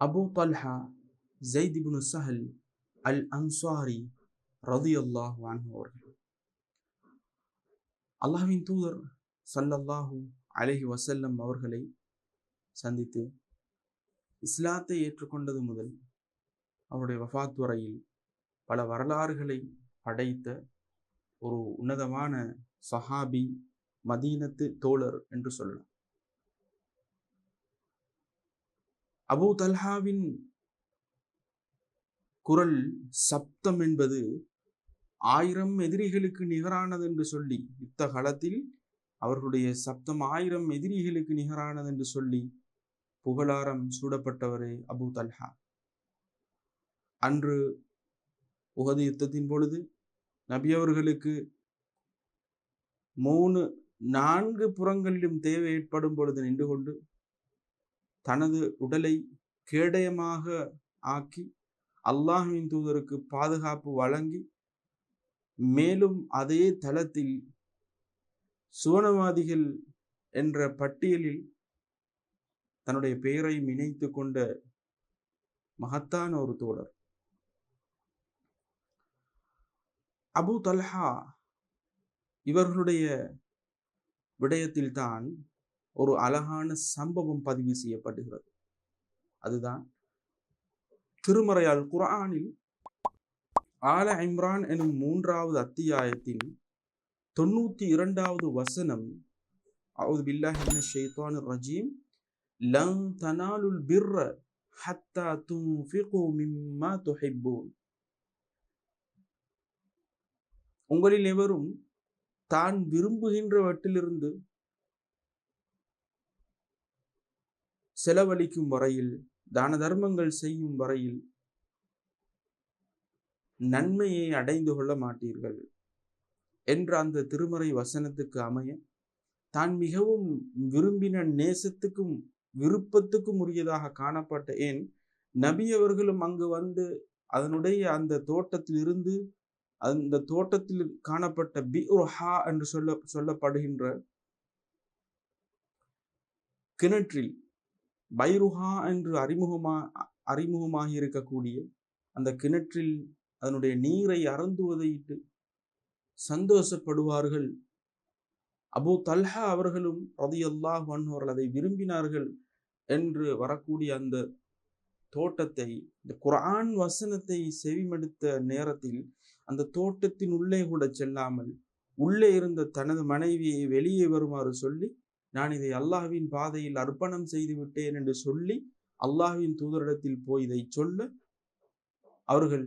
Abu Talha ஜெய்திபுனு Sahl al Ansari ரதியல்லாஹு அவர்கள். அல்லாஹின் தூதர் சல்லல்லாஹு அலஹி வசல்லம் அவர்களை சந்தித்து இஸ்லாத்தை ஏற்றுக்கொண்டது முதல் அவருடைய வஃபாத்துறையில் வரையில் பல வரலாறுகளை படைத்த ஒரு உன்னதமான சஹாபி மதீனத்து தோழர் என்று சொல்லலாம். அபூ தல்ஹாவின் குரல் சப்தம் என்பது ஆயிரம் எதிரிகளுக்கு நிகரானது என்று சொல்லி யுத்த காலத்தில் அவர்களுடைய சப்தம் ஆயிரம் எதிரிகளுக்கு நிகரானது என்று சொல்லி புகழாரம் சூடப்பட்டவரே அபூ தல்ஹா. அன்று உகது யுத்தத்தின் பொழுது நபி அவர்களுக்கு மூணு நான்கு புறங்களிலும் தேவை ஏற்படும் பொழுது நின்று கொண்டு தனது உடலை கேடயமாக ஆக்கி அல்லாஹுவின் தூதருக்கு பாதுகாப்பு வழங்கி மேலும் அதே தளத்தில் சுவனவாதிகள் என்ற பட்டியலில் தன்னுடைய பெயரை இணைத்து கொண்ட மகத்தான ஒரு தோழர். அபு தல்ஹா இவர்களுடைய விடயத்தில் தான் ஒரு அழகான சம்பவம் பதிவு செய்யப்படுகிறது. அதுதான் திருமறையால் குரானில் ஆல இம்ரான் எனும் மூன்றாவது அத்தியாயத்தின் தொண்ணூத்தி இரண்டாவது வசனம் அவுது பில்லாஹி ஷெய்தான் ரஜீம் லங் தனாலுல் பிர்ர ஹத்தா துன்ஃபிகு மிம்மா துஹிப்பூன். உங்களில் எவரும் தான் விரும்புகின்றவற்றிலிருந்து செலவழிக்கும் வரையில் தான தர்மங்கள் செய்யும் வரையில் நன்மையை அடைந்து கொள்ள மாட்டீர்கள் என்ற அந்த திருமறை வசனத்துக்கு அமைய தான் மிகவும் விரும்பின நேசத்துக்கும் விருப்பத்துக்கும் உரியதாக காணப்பட்ட ஏன் நபி அவர்களும் அங்கு வந்து அதனுடைய அந்த தோட்டத்திலிருந்து அந்த தோட்டத்தில் காணப்பட்ட பி ஹா என்று சொல்ல சொல்லப்படுகின்ற கிணற்றில் பைருஹா என்று அறிமுகமா அறிமுகமாகி இருக்கக்கூடிய அந்த கிணற்றில் அதனுடைய நீரை அருந்துவதையிட்டு சந்தோஷப்படுவார்கள். அபு தல்ஹா அவர்களும் ரதி அல்லாஹ் அவர்கள் அதை விரும்பினார்கள் என்று வரக்கூடிய அந்த தோட்டத்தை இந்த குரான் வசனத்தை செவிமடுத்த நேரத்தில் அந்த தோட்டத்தின் உள்ளே கூட செல்லாமல் உள்ளே இருந்த தனது மனைவியை வெளியே வருமாறு சொல்லி நான் இதை அல்லாஹ்வின் பாதையில் அர்ப்பணம் செய்து விட்டேன் என்று சொல்லி அல்லாஹ்வின் தூதரிடத்தில் போய் இதை சொல்ல. அவர்கள்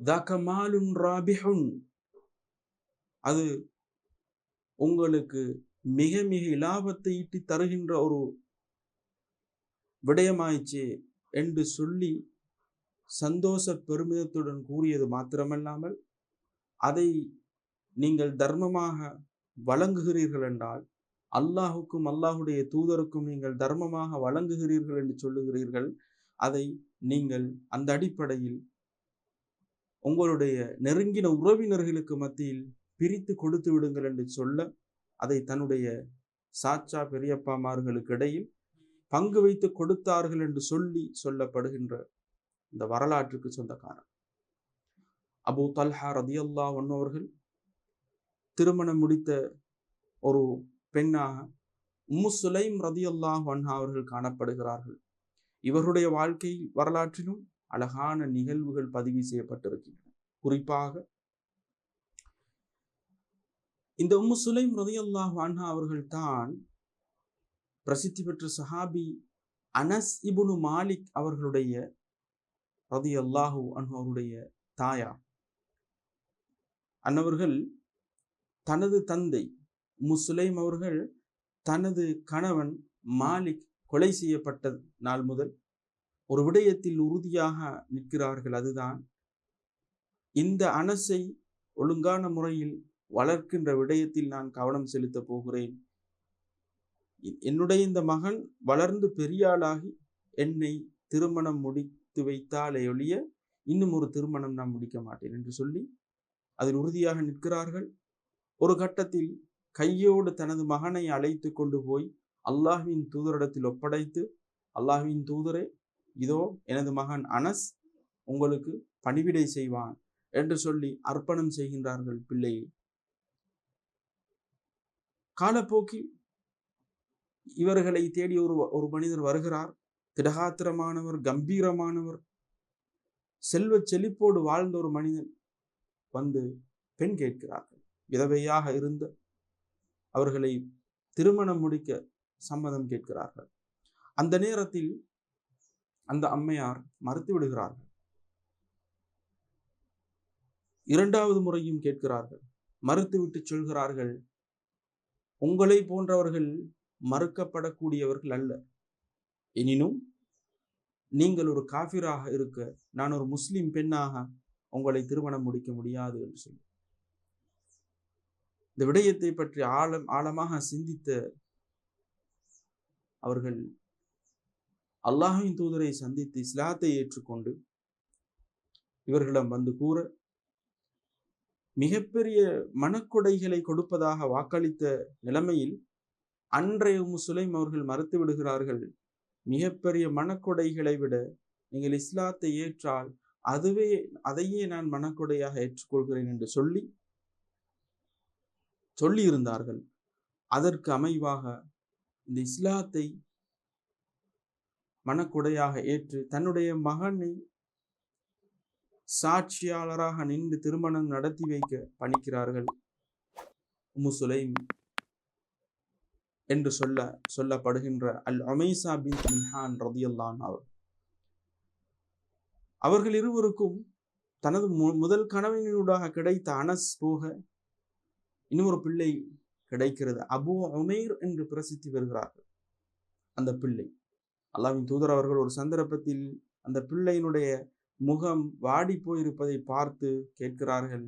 தகமாலுன் ராபிஹுன். அது உங்களுக்கு மிக மிக இலாபத்தை ஈட்டி தருகின்ற ஒரு விடயமாயிற்று என்று சொல்லி சந்தோஷ பெருமிதத்துடன் கூறியது மாத்திரமல்லாமல் அதை நீங்கள் தர்மமாக வழங்குகிறீர்கள் என்றால் அல்லாஹுக்கும் அல்லாஹுடைய தூதருக்கும் நீங்கள் தர்மமாக வழங்குகிறீர்கள் என்று சொல்லுகிறீர்கள் அதை நீங்கள் அந்த அடிப்படையில் உங்களுடைய நெருங்கின உறவினர்களுக்கு மத்தியில் பிரித்து கொடுத்து விடுங்கள் என்று சொல்ல அதை தன்னுடைய சாச்சா பெரியப்பாமார்களுக்கு இடையில் பங்கு வைத்து கொடுத்தார்கள் என்று சொல்லி சொல்லப்படுகின்ற இந்த வரலாற்றுக்கு சொந்தக்காரன் அபு தல்ஹா ரதியல்லா ஒன்னவர்கள் திருமணம் முடித்த ஒரு பெண்ணாக உம்மு சுலைம் ரதியல்லா வன்ஹா அவர்கள் காணப்படுகிறார்கள். இவருடைய வாழ்க்கை வரலாற்றிலும் அழகான நிகழ்வுகள் பதிவு செய்யப்பட்டிருக்கின்றன. குறிப்பாக இந்த உம்மு சுலைம் ரதியல்லா வன்ஹா அவர்கள் தான் பிரசித்தி பெற்ற சஹாபி அனஸ் இபுனு மாலிக் அவர்களுடைய ரதி அல்லாஹூ அன்ஹு அவருடைய தாயா அன்னவர்கள் தனது தந்தை முஸ்லைம் அவர்கள் தனது கணவன் மாலிக் கொலை செய்யப்பட்ட நாள் முதல் ஒரு விடயத்தில் உறுதியாக நிற்கிறார்கள் அதுதான். இந்த அனசை ஒழுங்கான முறையில் வளர்க்கின்ற விடயத்தில் நான் கவனம் செலுத்தப் போகிறேன். என்னுடைய இந்த மகன் வளர்ந்து பெரியாளாகி என்னை திருமணம் முடித்து வைத்தாலே ஒழிய இன்னும் ஒரு திருமணம் நான் முடிக்க மாட்டேன் என்று சொல்லி அதில் உறுதியாக நிற்கிறார்கள். ஒரு கட்டத்தில் கையோடு தனது மகனை அழைத்து கொண்டு போய் அல்லாஹுவின் தூதரிடத்தில் ஒப்படைத்து அல்லாஹுவின் தூதரே இதோ எனது மகன் அனஸ் உங்களுக்கு பணிவிடை செய்வான் என்று சொல்லி அர்ப்பணம் செய்கின்றார்கள் பிள்ளையை. காலப்போக்கில் இவர்களை தேடி ஒரு ஒரு மனிதர் வருகிறார். திடகாத்திரமானவர் கம்பீரமானவர் செல்வ செழிப்போடு வாழ்ந்த ஒரு மனிதன் வந்து பெண் கேட்கிறார். விதவையாக இருந்த அவர்களை திருமணம் முடிக்க சம்மதம் கேட்கிறார்கள். அந்த நேரத்தில் அந்த அம்மையார் மறுத்து விடுகிறார்கள். இரண்டாவது முறையும் கேட்கிறார்கள். மறுத்துவிட்டு சொல்கிறார்கள் உங்களை போன்றவர்கள் மறுக்கப்படக்கூடியவர்கள் அல்ல. எனினும் நீங்கள் ஒரு காஃபிராக இருக்க நான் ஒரு முஸ்லிம் பெண்ணாக உங்களை திருமணம் முடிக்க முடியாது என்று சொல்லி இந்த விடயத்தை பற்றி ஆழம் ஆழமாக சிந்தித்த அவர்கள் அல்லாஹின் தூதரை சந்தித்து இஸ்லாத்தை ஏற்றுக்கொண்டு இவர்களிடம் வந்து கூற மிகப்பெரிய மனக்கொடைகளை கொடுப்பதாக வாக்களித்த நிலைமையில் அன்றைய முசுலைம் அவர்கள் மறுத்து விடுகிறார்கள் மிகப்பெரிய மனக்கொடைகளை விட நீங்கள் இஸ்லாத்தை ஏற்றால் அதுவே அதையே நான் மனக்கொடையாக ஏற்றுக்கொள்கிறேன் என்று சொல்லி சொல்லியிருந்தார்கள். அதற்கு அமைவாக இந்த இஸ்லாத்தை மனக்குடையாக ஏற்று தன்னுடைய மகனை சாட்சியாளராக நின்று திருமணம் நடத்தி வைக்க பணிக்கிறார்கள். முசுலைம் என்று சொல்ல சொல்லப்படுகின்ற அல் அமைசா பின் மின்ஹான் ரதியல்லான் அவர். அவர்கள் இருவருக்கும் தனது முதல் கனவினூடாக கிடைத்த அனஸ் போக இன்னொரு பிள்ளை கிடைக்கிறது. அபு உமேர் என்று பிரசித்தி பெறுகிறார்கள். அந்த பிள்ளை. அல்லாவின் தூதர் அவர்கள் ஒரு சந்தர்ப்பத்தில் அந்த பிள்ளையினுடைய முகம் வாடி போயிருப்பதை பார்த்து கேட்கிறார்கள்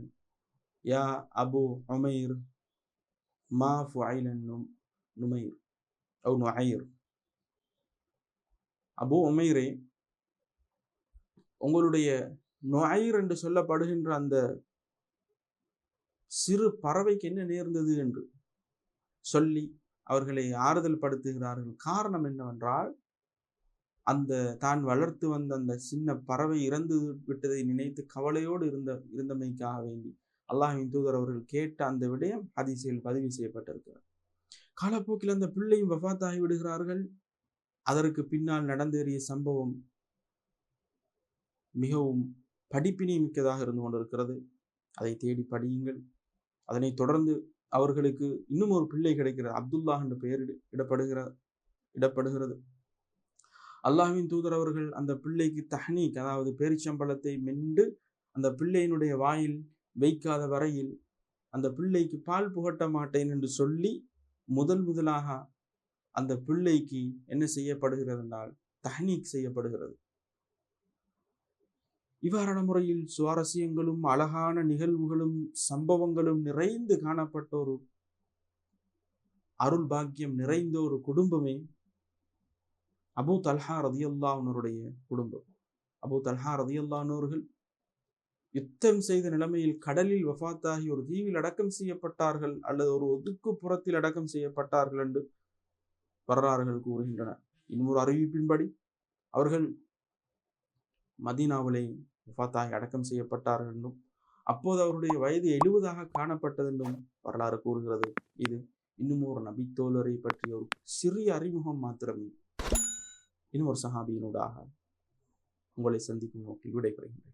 யா அபு உமைர் மா ஃபுஐலன்னும் நுமைர் அவு நுஐர். அபு உமைரே உங்களுடைய நுஐர் என்று சொல்லப்படுகின்ற அந்த சிறு பறவைக்கு என்ன நேர்ந்தது என்று சொல்லி அவர்களை ஆறுதல் படுத்துகிறார்கள். காரணம் என்னவென்றால் அந்த தான் வளர்த்து வந்த அந்த சின்ன பறவை இறந்து விட்டதை நினைத்து கவலையோடு இருந்த இருந்தமைக்காக வேண்டி அல்லாஹின் தூதர் அவர்கள் கேட்ட அந்த விடயம் அதிசயில் பதிவு செய்யப்பட்டிருக்கிறார் காலப்போக்கில் அந்த பிள்ளையும் வஃத்தாகி விடுகிறார்கள். அதற்கு பின்னால் நடந்தேறிய சம்பவம் மிகவும் படிப்பினை மிக்கதாக இருந்து கொண்டிருக்கிறது. அதை தேடி படியுங்கள். அதனை தொடர்ந்து அவர்களுக்கு இன்னும் ஒரு பிள்ளை கிடைக்கிறது அப்துல்லா என்ற பெயர் இடப்படுகிற இடப்படுகிறது. அல்லாஹின் தூதர் அவர்கள் அந்த பிள்ளைக்கு தஹ்னீக் அதாவது பேரிச்சம்பளத்தை மென்று அந்த பிள்ளையினுடைய வாயில் வைக்காத வரையில் அந்த பிள்ளைக்கு பால் புகட்ட மாட்டேன் என்று சொல்லி முதல் முதலாக அந்த பிள்ளைக்கு என்ன செய்யப்படுகிறது என்றால் தஹ்னீக் செய்யப்படுகிறது. இவ்வாறான முறையில் சுவாரஸ்யங்களும் அழகான நிகழ்வுகளும் சம்பவங்களும் நிறைந்து காணப்பட்ட ஒரு அருள் பாக்கியம் நிறைந்த ஒரு குடும்பமே அபு தல்ஹா ரதியுல்லாவினருடைய குடும்பம். அபு தல்ஹா ரதியுல்லானோர்கள் யுத்தம் செய்த நிலைமையில் கடலில் வஃத்தாகி ஒரு தீவில் அடக்கம் செய்யப்பட்டார்கள் அல்லது ஒரு ஒதுக்குப்புறத்தில் அடக்கம் செய்யப்பட்டார்கள் என்று வரலாறுகள் கூறுகின்றன. இன்னொரு அறிவிப்பின்படி அவர்கள் மதீனாவிலே வஃத்தாகி அடக்கம் செய்யப்பட்டார்கள் என்றும் அப்போது அவருடைய வயது எழுபதாக காணப்பட்டது என்றும் வரலாறு கூறுகிறது. இது இன்னும் ஒரு நபித்தோழரை பற்றிய ஒரு சிறிய அறிமுகம் மாத்திரமே. இன்னும் ஒரு சஹாபியினூடாக உங்களை சந்திக்கும் நோக்கில் விடைபெறுகின்றேன்